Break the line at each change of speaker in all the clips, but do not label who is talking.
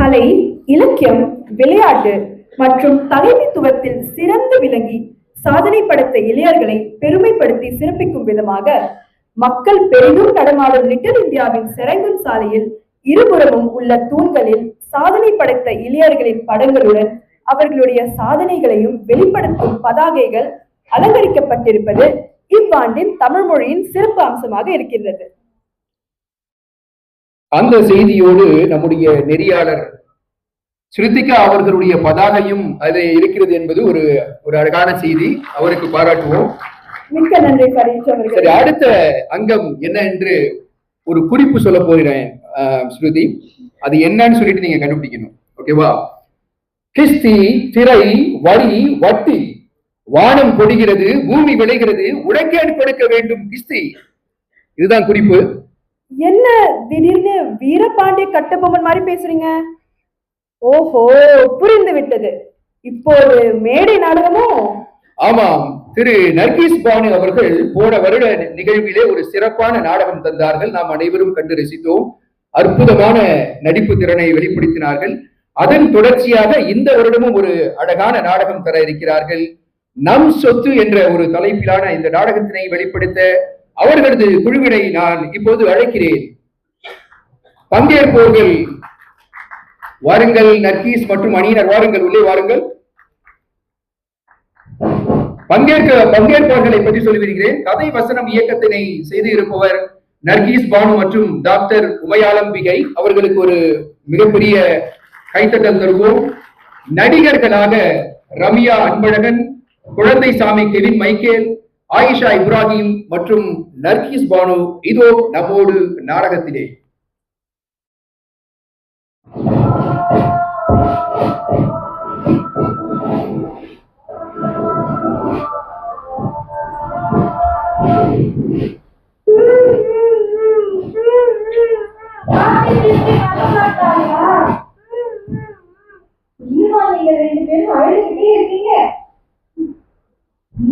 கலை இலக்கியம் விளையாட்டு மற்றும் தலைமைத்துவத்தில் சிறந்து விளங்கி சாதனை படைத்த இளையர்களை பெருமைப்படுத்தி சிறப்பிக்கும் விதமாக மக்கள் பெரிதும் நடமாடும் லிட்டில் இந்தியாவின் செரங்கன் சாலையில் இருபுறமும் உள்ள தூண்களில் சாதனை படைத்த இளையர்களின் படங்களுடன் அவர்களுடைய சாதனைகளையும் வெளிப்படுத்தும் பதாகைகள் அலங்கரிக்கப்பட்டிருப்பது இவ்வாண்டின் தமிழ் மொழியின் சிறப்பு அம்சமாக இருக்கின்றது.
அந்த செய்தியோடு நம்முடைய நெறியாளர் ஸ்ருதிகா அவர்களுடைய பதாகையும் அதில் இருக்கிறது என்பது ஒரு ஒரு அழகான செய்தி. அவருக்கு பாராட்டுவோம். சரி அடுத்த அங்கம் என்ன என்று ஒரு குறிப்பு சொல்ல போகிறேன் ஸ்ருதி. அது என்னன்னு சொல்லிட்டு நீங்க கண்டுபிடிக்கணும். ஓகேவா கிஸ்தி திரை வரி வட்டி. வானம் பொடிகிறது பூமி விளைகிறது உடைக்கேடு கொடுக்க வேண்டும் கிஸ்தி. இதுதான் குறிப்பு.
என்ன திடீர்னு வீரபாண்டிய கட்டபொம்மன் மாதிரி பேசுறீங்க? ஓஹோ புரிந்து விட்டது. இப்போது மேடை நாடகமோ?
ஆமாம். திரு நர்கீஸ் பானு அவர்கள் போன வருட நிகழ்விலே ஒரு சிறப்பான நாடகம் தந்தார்கள். நாம் அனைவரும் கண்டு ரசித்தோம். அற்புதமான நடிப்பு திறனை வெளிப்படுத்தினார்கள். அதன் தொடர்ச்சியாக இந்த வருடமும் ஒரு அழகான நாடகம் தர இருக்கிறார்கள். நம் சொத்து என்ற ஒரு தலைப்பிலான இந்த நாடகத்தினை வெளிப்படுத்த அவர்களது குழுவினை நான் இப்போது அழைக்கிறேன். பங்கேற்போர்கள் வாருங்கள் நர்கீஸ் மற்றும் அணியினர் வாருங்கள் உள்ளே வாருங்கள். பங்கேற்க பங்கேற்பாளர்களை பற்றி சொல்லிவிடுகிறேன். கதை வசனம் இயக்கத்தினை செய்து இருப்பவர் நர்கீஸ் பானு மற்றும் டாக்டர் உமையாலம்பிகை. அவர்களுக்கு ஒரு மிகப்பெரிய கைத்தட்டல் தருவோம். நடிகர்களாக ரம்யா அன்பழகன் குழந்தை சாமி கெவின் மைக்கேல் ஆயிஷா இப்ராஹிம் மற்றும் நர்கீஸ் பானு இதோ நம்மோடு நாடகத்திலே.
ரெண்டு பேரும் அழுதுகிட்டே இருக்கீங்க.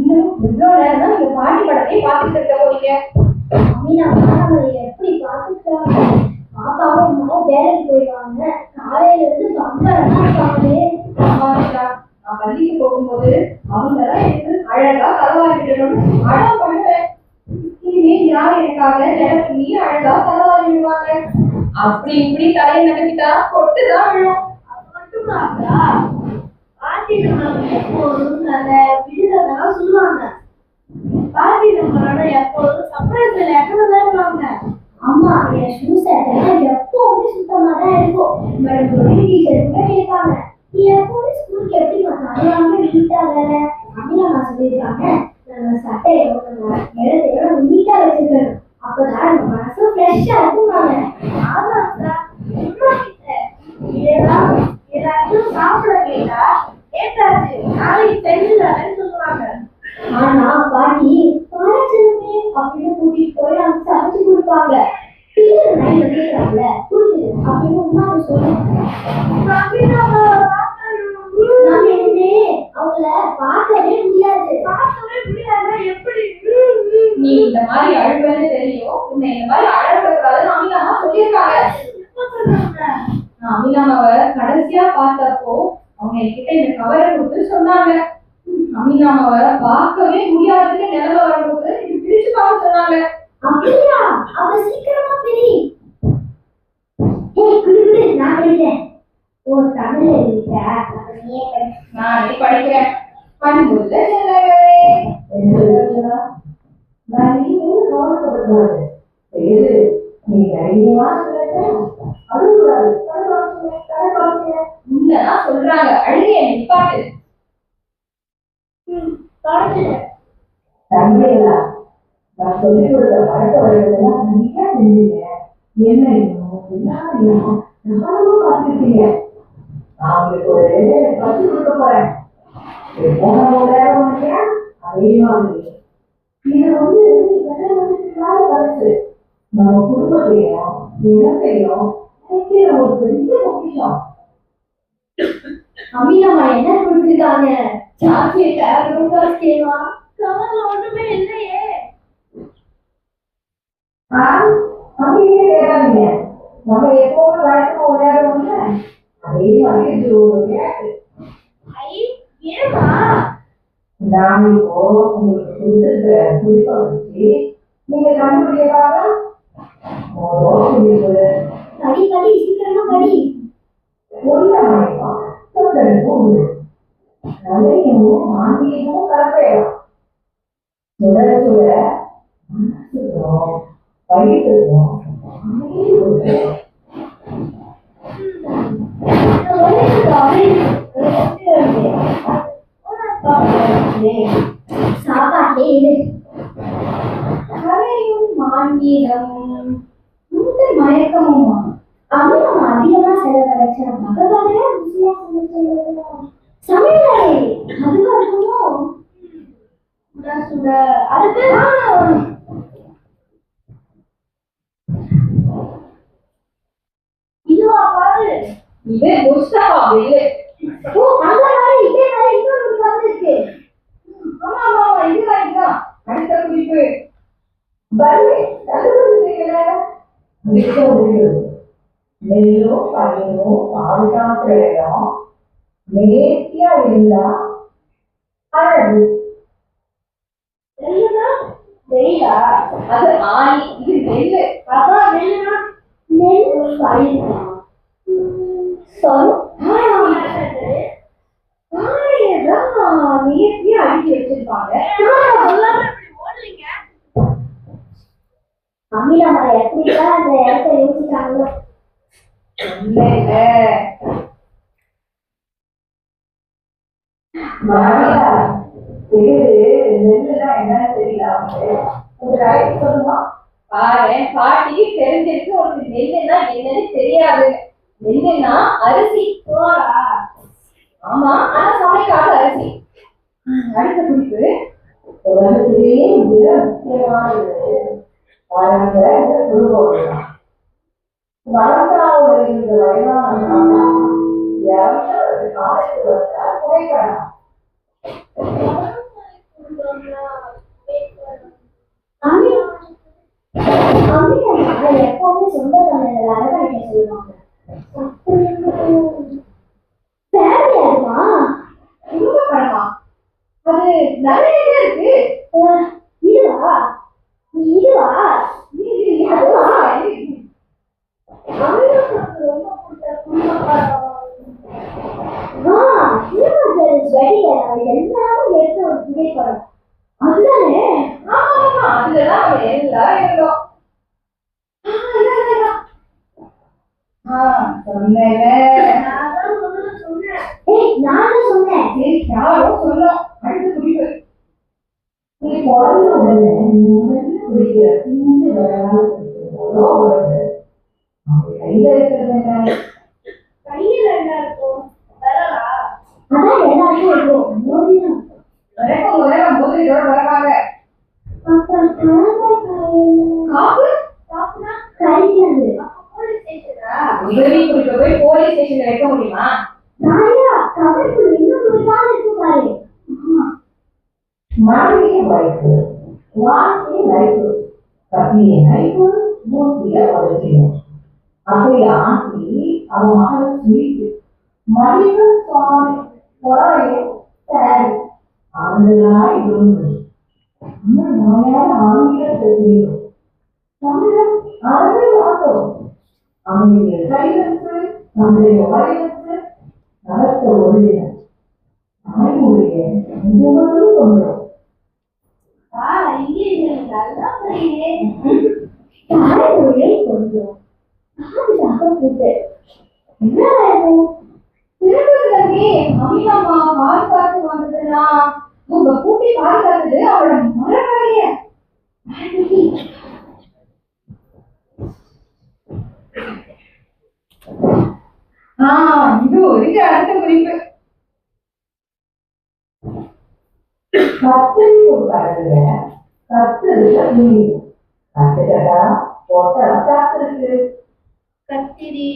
இன்னும் இவ்வளவு நேரம் தான் நீங்க பாட்டி படத்தையே பார்த்துட்டு இருக்க போறீங்க. அம்மினா மாணவரை எப்படி பார்த்துட்டாங்க பாப்பாவும் அம்மாவும் வேலைக்கு போயிடுவாங்க. காலையில இருந்து சம்பளம் தான் இருப்பாங்களே. ஆமாக்கா நான் பள்ளிக்கு போகும்போது அவங்க எனக்கு அழகா தலைவாரிடணும் அழகா பண்ணுவேன். இனிமே யார் எனக்காக எனக்கு நீ அழகா தலவாரிடுவாங்க அப்படி இப்படி தலையை நடத்திட்டா கொட்டு தான் விழும். அது மட்டும் தான் பாட்டி நம்ம எப்போதும் நல்ல விடுதலாம் சொல்லுவாங்க. பாட்டி நம்மளோட எப்போதும் சர்ப்ரைஸ் லெட்டர் தான் இருப்பாங்க? அம்மா என் ஷூ செட் எல்லாம் எப்பவுமே சுத்தமா தான் இருக்கும். மேடம் ஒரு டீச்சர் கூட கேட்பாங்க. நீ எப்பவுமே ஸ்கூலுக்கு எப்படி பண்ணாலும் நீட்டா அப்படின்னு அம்மா சொல்லியிருக்காங்க நம்ம சட்டையை நம்ம இடத்தையோட நீட்டா வச்சிருக்கணும் அப்பதான் நம்ம மனசு ஃப்ரெஷ்ஷா இருக்கும் நாங்க ஆமாக்கா அம்மா கிட்ட இதெல்லாம் எல்லாத்தையும் சாப்பிட கேட்டா கேட்டாச்சு நாளைக்கு செஞ்சுதானே சொல்லுவாங்க ஆனா பாட்டி பாரச்சலுமே அப்படின்னு கூட்டிட்டு போய் அவங்க சமைச்சு கொடுப்பாங்க டீச்சர் கேட்கறாங்கல்ல அப்படின்னு உமா நாம இனிமே அவங்கள பார்க்கவே முடியாது. பார்க்கவே முடியாது எப்படி? நீ இந்த மாதிரி அழுவன்னு தெரியும். உன்னை இந்த மாதிரி அழகக்கூடாதுன்னு அமிதாமா சொல்லியிருக்காங்க. நான் அமிதாமாவை கடைசியா பார்த்தப்போ அவங்க என்கிட்ட இந்த கவரை கொடுத்து சொன்னாங்க. அமிதாமாவை பார்க்கவே முடியாதுன்னு நிலைமை வரும்போது பிரிச்சு பார்க்க சொன்னாங்க. அப்படியா? அவ சீக்கிரமா பிரி. ஏய் குடு குடு நான் படிக்கிறேன். ஓ தமிழ் எழுதிட்ட. அப்ப நீயே படி. நான் அப்படி படிக்கிறேன். பண்புள்ள செல்லவே உன்னதான் சொல்றாங்க. அழுகைய நிப்பாட்டு.
தங்கைகளா நான் சொல்லிக் கொடுத்த பழக்க செஞ்சீங்க என்ன வேணும்? என்ன வேணும்? நானும் பார்த்துருக்கீங்க. நான் உங்களுக்கு ஒரு கற்றுக் கொடுக்க போறேன். போன அதே மாதிரி. இது வந்து பரிசு. நம்ம குடும்பத்தையும் இனத்தையும் நினைக்கிற ஒரு பெரிய பொக்கிஷம்.
அம்மியம்மா என்ன கொடுத்துருக்காங்க? சாக்லேட்டா? ஒண்ணுமே இல்லையே.
ஆ அப்படியே கேட்காதீங்க நம்ம எப்பவும் வழக்கமா விளையாடுவோம்ல இது ஒரு விளையாட்டு நான் இப்போ உங்களுக்கு கொடுத்துருக்க குறிப்பை வச்சு நீங்க கண்டுபிடிக்கிறாங்க முதல் குறிப்பு
படி படி சீக்கிரமா படி
உள்ள அமைப்பாங்க தொண்டனுக்கு உண்டு நகையும் ஆன்மீகமும் கலப்பையலாம் சுடர சுட மனசுக்கும் வயிற்றுக்கும் அமைதி உண்டு.
சாப்பாட்டே இது கலையும் இந்த மயக்கமும் அமிலம் அதிகமா செலவழிச்ச ருசியா சமையலே சுட சுட இதுவா பாரு
இது முஸ்தபா
ஓ அந்த மாதிரி இதே மாதிரி இன்னொரு இருக்கு
ஆமா ஆமா இதுதான் இதுதான் அடுத்த குறிப்பு செய்யல. அழகு.
நெல்லுனா
அது ஆணி இது நெல்லு.
அதான்
நெல்லு. பாட்டிக்கு தெரிஞ்சிருக்கு உனக்கு நெல்லுனா என்னன்னு தெரியாது. நெல்லுனா அரிசி. ஆமா ஆனா சமைக்காத அரிசி. அடுத்த குறிப்பு.
உலகத்திலேயே மிக முக்கியமானது வளர்ந்த குருவோடுதான் வளர்ந்தாவோட
எப்பவுமே சொந்த தமிழர்கள் அரவணைக்க சொல்லுவாங்க ஃபேமிலி
படமா அது நிறைய இருக்கு
இதுவா இதுவா அதுவா ரொம்ப படம் எல்லாரும் எடுத்து ஒரு புகைப்படம் அதுதானே?
ஆமா ஆமா அதுலதான் எல்லாரும் இருந்தோம் ஆ, இதான், இதான், இதான். ஆ சொன்னேன்
நானும் சொன்னேன்
சரி யாரோ சொன்னோம்
நீ பிறந்த உடனே குடிக்கிற கையில இருக்கிறது என்ன
ஸ்டேஷன்ல வைக்க முடியுமா?
இன்னும் இருக்கு பாரு.
வைப்பு மூர்த்திய வளர்ச்சியும் ஆக்கி அவன் மகள் சுவாமி பொறாய சாரி. நோயால ஆங்கிலத்தை தமிழம் அறவே அவனுடைய சைலன்ஸ் நம்முடைய வயலன்ஸ் நடத்த ஒருங்கின தாய்மொழியை
என்ன
வந்ததுன்னா உங்க கூட்டி பாதுகாத்தது அவளோட மரக்காரிய ஆ இருக்கு அடுத்த குறிப்பு.
காத்திருக்கு
கத்திரி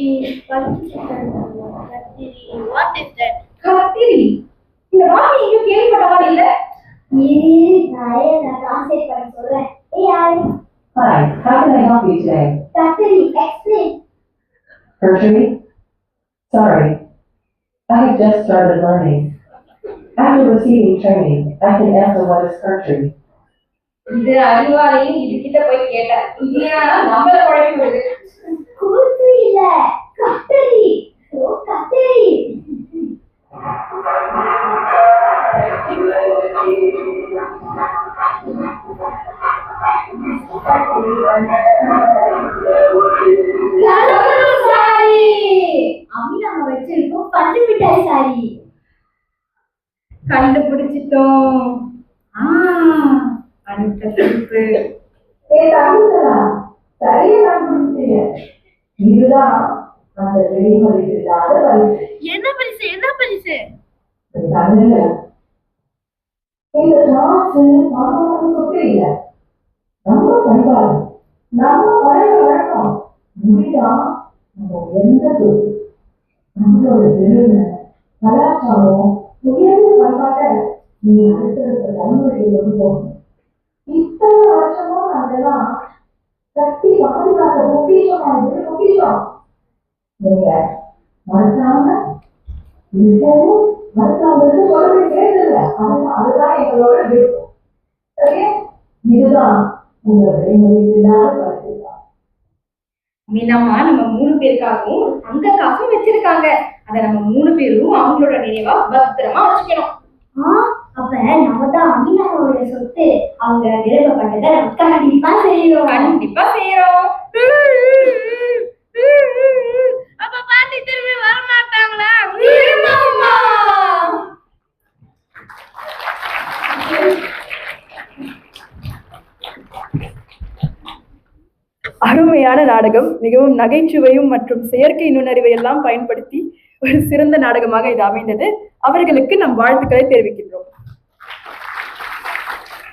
கத்திரி வாட் இஸ் தட்
கத்திரி. இந்த வார்த்தை எங்கேயும் கேள்விப்பட்ட மாதிரி இல்ல.
இரு நான் நான் டிரான்ஸ்லேட் பண்ணி சொல்றேன். ஏய் யாரு?
Hi, how can I help you today?
கத்திரி explain
Tertiary? Sorry, just started learning. After receiving training, I can answer what is perjury.
இது அறிவாளையும் இது கிட்ட போய் கேட்டேன் இது ஏன்னா நம்மள குழப்பி விடுது
கூத்து இல்ல
இல்லாத வரிசை
என்ன பரிசு என்ன பரிசு?
இந்த சொத்து இல்ல. நம்ம பண்பாடு நம்ம பழக வழக்கம். முடிதான் நம்ம எந்த சொத்து நம்மளோட பெருமை கலாச்சாரம் உயர்ந்த பண்பாட்டை நீ அடுத்தடுத்த தலைமுறைக்கு கொண்டு போகணும் அதெல்லாம் கட்டி பாதுகாத்த பொக்கிஷமானது பொக்கிஷம்? நீங்க மறக்காம இப்பவும் மறக்காம சொல்லவே கேட்கல அதுதான் அதுதான் எங்களோட விருப்பம். சரியா? இதுதான் உங்க விலைமதிப்பில்லாத பரிசுதான்
மீனம்மா நம்ம மூணு பேருக்காகவும் தங்க காசும் வச்சிருக்காங்க. அத நம்ம மூணு பேரும் அவங்களோட நினைவா பத்திரமா வச்சுக்கணும்.
ஆ அப்ப நம்ம தான் அமினாவோட சொத்து. அவங்க விருப்பப்பட்டதை நம்ம கண்டிப்பா செய்யணும்
கண்டிப்பா செய்யறோம்
அப்ப பாட்டி திரும்பி வர மாட்டாங்களா?
அருமையான நாடகம். மிகவும் நகைச்சுவையும் மற்றும் செயற்கை நுண்ணறிவை எல்லாம் பயன்படுத்தி ஒரு சிறந்த நாடகமாக இது அமைந்தது. அவர்களுக்கு நம் வாழ்த்துக்களை தெரிவிக்கின்றோம்.